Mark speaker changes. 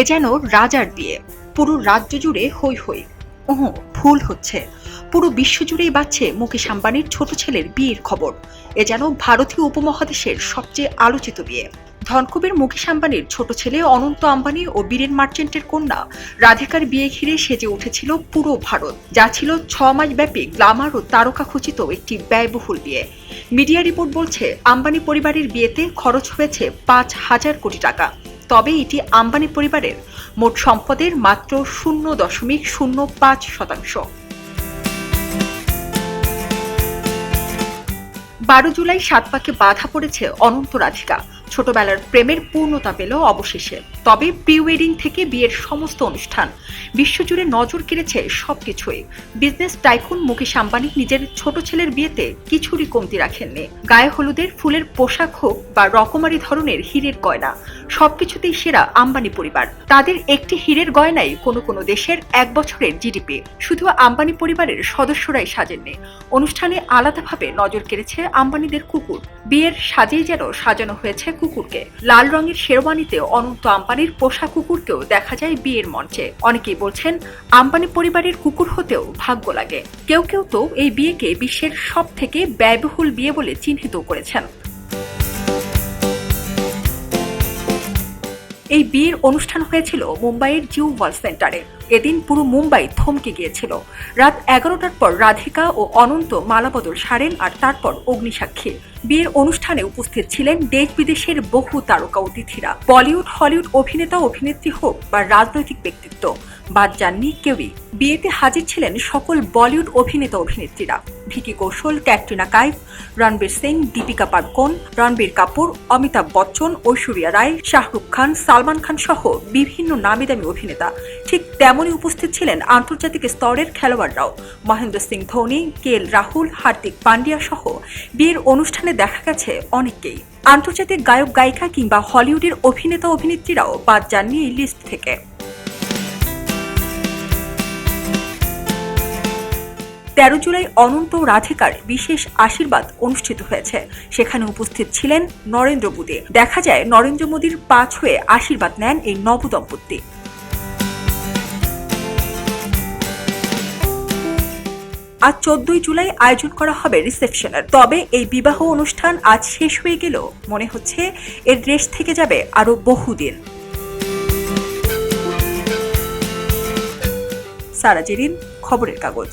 Speaker 1: এ যেন রাজার বিয়ে। পুরো রাজ্য জুড়ে হই হই ওহ, ভুল হচ্ছে। পুরো বিশ্ব জুড়েই বাজছে মুকেশ আম্বানির ছোট ছেলের বিয়ের খবর। এ যেন ভারতীয় উপমহাদেশের সবচেয়ে আলোচিত বিয়ে। ধনকুবের মুকেশ আম্বানির ছোট ছেলে অনন্ত আম্বানি ও বীরেন মার্চেন্টের কন্যা রাধিকার বিয়ে ঘিরে সেজে উঠেছিল পুরো ভারত, যা ছিল ছ মাস ব্যাপী গ্লামার ও তারকা খচিত একটি ব্যয়বহুল বিয়ে। মিডিয়া রিপোর্ট বলছে, আম্বানি পরিবারের বিয়েতে খরচ হয়েছে পাঁচ হাজার কোটি টাকা। তবে এটি আম্বানি পরিবারের মোট সম্পদের মাত্র শূন্য দশমিক শূন্য পাঁচ শতাংশ। বারো জুলাই সাত পাকে বাধা পড়েছে অনন্ত রাধিকা। ছোটবেলার প্রেমের পূর্ণতা পেল অবশেষে। তবে প্রি ওয়েডিং থেকে বিয়ের সমস্ত অনুষ্ঠান। বিশ্বজুড়ে নজর কেড়েছে সবকিছুই। বিজনেস টাইকুন মুকেশ আম্বানি নিজের ছোট ছেলের বিয়েতে কিছুরই কমতি রাখেননি। গায়ে হলুদের ফুলের পোশাক হোক বা রকমারি ধরনের হীরের গয়না, সবকিছুতেই সেরা আম্বানি পরিবার। তাদের একটি হীরের গয়নাই কোনো কোনো দেশের এক বছরের জিডিপি। শুধু আম্বানি পরিবারের সদস্যরাই সাজেননি। অনুষ্ঠানে আলাদাভাবে নজর কেড়েছে আম্বানিদের কুকুর। বিয়ের সাজেই যেন সাজানো হয়েছে কুকুরকে। লাল রঙের শেরওয়ানিতে অনন্ত আম্বানির পোষা কুকুরকেও দেখা যায় বিয়ের মঞ্চে। অনেকেই বলছেন, আম্বানি পরিবারের কুকুর হতেও ভাগ্য লাগে। কেউ কেউ তো এই বিয়েকে বিশ্বের সব থেকে ব্যয়বহুল বিয়ে বলে চিহ্নিত করেছেন। এই বিয়ের অনুষ্ঠান হয়েছিল মুম্বাইয়ের জিউ হল সেন্টারে। এদিন পুরো মুম্বাই থমকে গিয়েছিল। রাত এগারোটার পর রাধিকা ও অনন্ত মালাবদল সারেন আর তারপর অগ্নিসাক্ষী। বিয়ের অনুষ্ঠানে উপস্থিত ছিলেন দেশ বিদেশের বহু তারকা অতিথিরা। বলিউড, হলিউড অভিনেতা, অভিনেত্রী হোক বা রাজনৈতিক ব্যক্তিত্ব। বাদ যাননি কেউই। বিয়েতে হাজির ছিলেন সকল বলিউড অভিনেতা অভিনেত্রীরা। ভিকি কৌশল, ক্যাটরিনা কাইফ, রণবীর সিং, দীপিকা পাড়কোন রণবীর কাপুর, অমিতাভ বচ্চন, ঐশ্বরিয়া রায়, শাহরুখ খান, সালমান খান সহ বিভিন্ন নামি দামি অভিনেতা। ঠিক তেমনই উপস্থিত ছিলেন আন্তর্জাতিক স্তরের খেলোয়াড়রাও। মহেন্দ্র সিং ধোনি, কে এল রাহুল, হার্দিক পান্ডিয়া সহ বিয়ের অনুষ্ঠানে দেখা গেছে অনেককেই। আন্তর্জাতিক গায়ক গায়িকা কিংবা হলিউডের অভিনেতা অভিনেত্রীরাও বাদ যাননি এই লিস্ট থেকে। তেরো জুলাই অনন্ত রাধিকার বিশেষ আশীর্বাদ অনুষ্ঠিত হয়েছে। সেখানে উপস্থিত ছিলেন নরেন্দ্র মোদী। দেখা যায়, নরেন্দ্র মোদীর পাঁচ হয়ে আশীর্বাদ নেন এই নবদম্পতি। আজ চোদ্দই জুলাই আয়োজন করা হবে রিসেপশনের। তবে এই বিবাহ অনুষ্ঠান আজ শেষ হয়ে গেলেও মনে হচ্ছে, এর রেশ থেকে যাবে আরও বহুদিন। সারা জেরিন খবরের কাগজ।